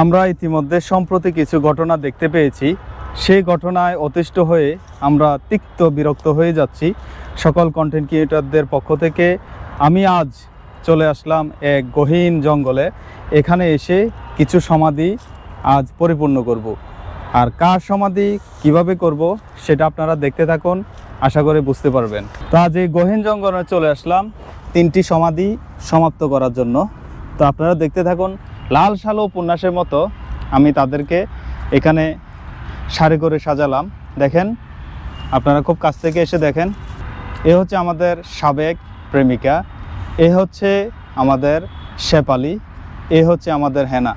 আমরা ইতিমধ্যে সম্প্রতি কিছু ঘটনা দেখতে পেয়েছি। সেই ঘটনায় অতিষ্ঠ হয়ে আমরা তিক্ত বিরক্ত হয়ে যাচ্ছি। সকল কন্টেন্ট ক্রিয়েটারদের পক্ষ থেকে আমি আজ চলে আসলাম এক গহীন জঙ্গলে। এখানে এসে কিছু সমাধি আজ পরিপূর্ণ করব। আর কার সমাধি, কীভাবে করব, সেটা আপনারা দেখতে থাকুন। আশা করে বুঝতে পারবেন। তো আজ এই গহীন জঙ্গলে চলে আসলাম। তিনটি সমাধি সমাপ্ত করার জন্য। তো আপনারা দেখতে থাকুন লাল সালো উপন্যাসের মতো আমি তাদেরকে এখানে সারি করে সাজালাম। দেখেন, আপনারা খুব কাছ থেকে এসে দেখেন, এ হচ্ছে আমাদের সাবেক প্রেমিকা, এ হচ্ছে আমাদের শেপালি এ হচ্ছে আমাদের হেনা।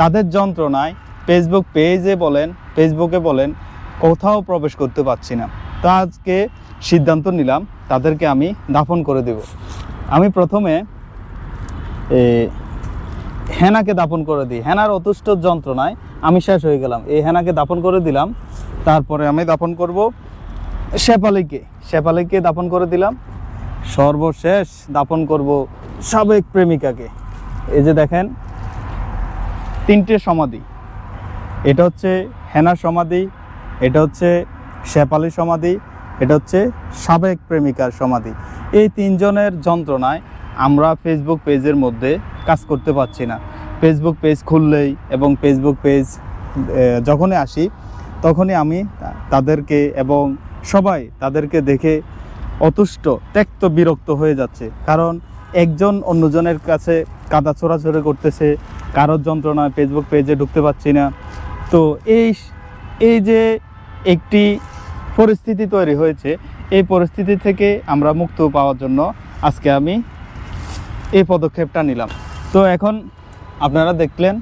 তাদের যন্ত্রণায় ফেসবুক পেজে বলেন ফেসবুকে বলেন, কোথাও প্রবেশ করতে পারছি না। তো আজকে সিদ্ধান্ত নিলাম, তাদেরকে আমি দাফন করে দেব। আমি প্রথমে হেনাকে দাপন করে দিই। হেনার অতুষ্ট যন্ত্রণায় আমি শেষ হয়ে গেলাম। এই হেনাকে দাপন করে দিলাম। তারপরে আমি দাপন করব শেপালিকে শেপালিকে দাপন করে দিলাম। সর্বশেষ দাপন করব সাবেক প্রেমিকাকে। এই যে দেখেন, তিনটে সমাধি। এটা হচ্ছে হেনার সমাধি, এটা হচ্ছে শেপালির সমাধি, এটা হচ্ছে সাবেক প্রেমিকার সমাধি। এই তিনজনের যন্ত্রণায় আমরা ফেসবুক পেজের মধ্যে কাজ করতে পারছি না। ফেসবুক পেজ খুললেই এবং ফেসবুক পেজ যখনই আসি, তখনই আমি তাদেরকে এবং সবাই তাদেরকে দেখে অতুষ্ট, ত্যক্ত, বিরক্ত হয়ে যাচ্ছে। কারণ একজন অন্যজনের কাছে কাদা ছোড়াছড়ি করতেছে, কারোর যন্ত্রণায় ফেসবুক পেজে ঢুকতে পারছি না। তো এই এই যে একটি পরিস্থিতি তৈরি হয়েছে, এই পরিস্থিতি থেকে আমরা মুক্ত পাওয়ার জন্য আজকে আমি এই পদক্ষেপটা নিলাম। তো এখন আপনারা দেখলেন,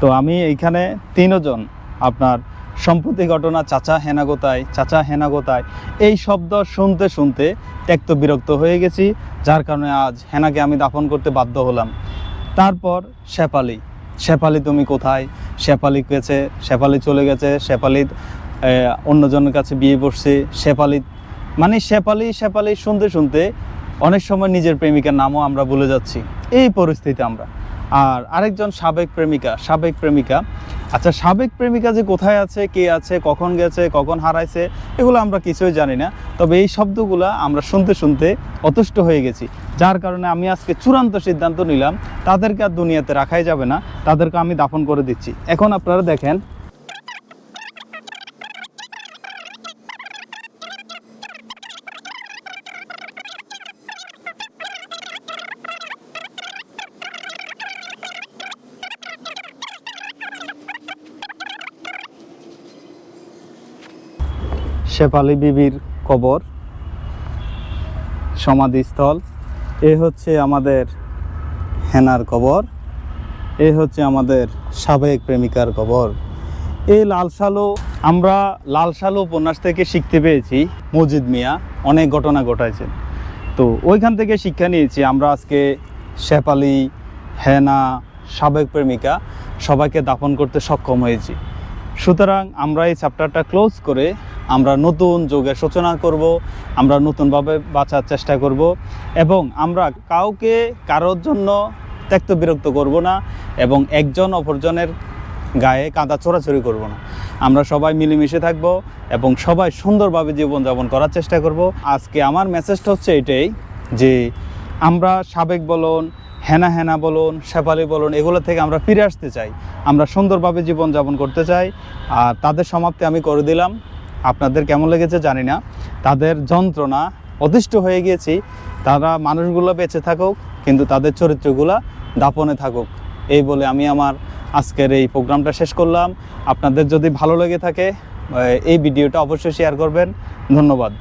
তো আমি এইখানে তিনজন আপনার সম্প্রতি ঘটনা চাচা হেনাগোতায় চাচা হেনাগোতায় এই শব্দ শুনতে শুনতে ত্যক্ত বিরক্ত হয়ে গেছি, যার কারণে আজ হেনাকে আমি দাফন করতে বাধ্য হলাম। তারপর শেপালি শেপালি তুমি কোথায়? শেপালি গেছে শেপালি চলে গেছে শেপালি অন্যজনের কাছে বিয়ে বসছে শেপালি মানে শেপালি শেপালি শুনতে শুনতে অনেক সময় নিজের প্রেমিকার নামও আমরা ভুলে যাচ্ছি। এই পরিস্থিতি আমরা। আর আরেকজন সাবেক প্রেমিকা সাবেক প্রেমিকা। আচ্ছা সাবেক প্রেমিকা যে কোথায় আছে, কে আছে, কখন গেছে, কখন হারাইছে, এগুলো আমরা কিছুই জানি না। তবে এই শব্দগুলো আমরা শুনতে শুনতে অতুষ্ট হয়ে গেছি। যার কারণে আমি আজকে চূড়ান্ত সিদ্ধান্ত নিলাম, তাদেরকে আর দুনিয়াতে রাখাই যাবে না। তাদেরকে আমি দাফন করে দিচ্ছি। এখন আপনারা দেখেন শেফালি বিবির কবর, সমাধিস্থল। এ হচ্ছে আমাদের হেনার কবর। এ হচ্ছে আমাদের সাবেক প্রেমিকার কবর। এই লাল সালো আমরা লাল সালো উপন্যাস থেকে শিখতে পেয়েছি মজিদ মিয়া অনেক ঘটনা ঘটাইছেন। তো ওইখান থেকে শিক্ষা নিয়েছি, আমরা আজকে শেফালি, হেনা, সাবেক প্রেমিকা সবাইকে দাফন করতে সক্ষম হয়েছি। সুতরাং আমরা এই চ্যাপ্টারটা ক্লোজ করে আমরা নতুন যুগের সূচনা করব, আমরা নতুনভাবে বাঁচার চেষ্টা করব এবং আমরা কাউকে কারোর জন্য ত্যক্ত বিরক্ত করব না এবং একজন অপরজনের গায়ে কাঁদা চোরাচুরি করব না। আমরা সবাই মিলেমিশে থাকব এবং সবাই সুন্দরভাবে জীবনযাপন করার চেষ্টা করব। আজকে আমার মেসেজটা হচ্ছে এটাই যে আমরা সাবেক বলুন, হেনা হেনা বলুন, শেফালি বলুন, এগুলো থেকে আমরা ফিরে আসতে চাই। আমরা সুন্দরভাবে জীবনযাপন করতে চাই। আর তাদের সমাপ্তি আমি করে দিলাম। আপনাদের কেমন লেগেছে জানি না। তাদের যন্ত্রণা অতিষ্ঠ হয়ে গিয়েছি। তারা মানুষগুলো বেঁচে থাকুক, কিন্তু তাদের চরিত্রগুলো দাপনে থাকুক। এই বলে আমি আমার আজকের এই প্রোগ্রামটা শেষ করলাম। আপনাদের যদি ভালো লেগে থাকে এই ভিডিওটা অবশ্যই শেয়ার করবেন। ধন্যবাদ।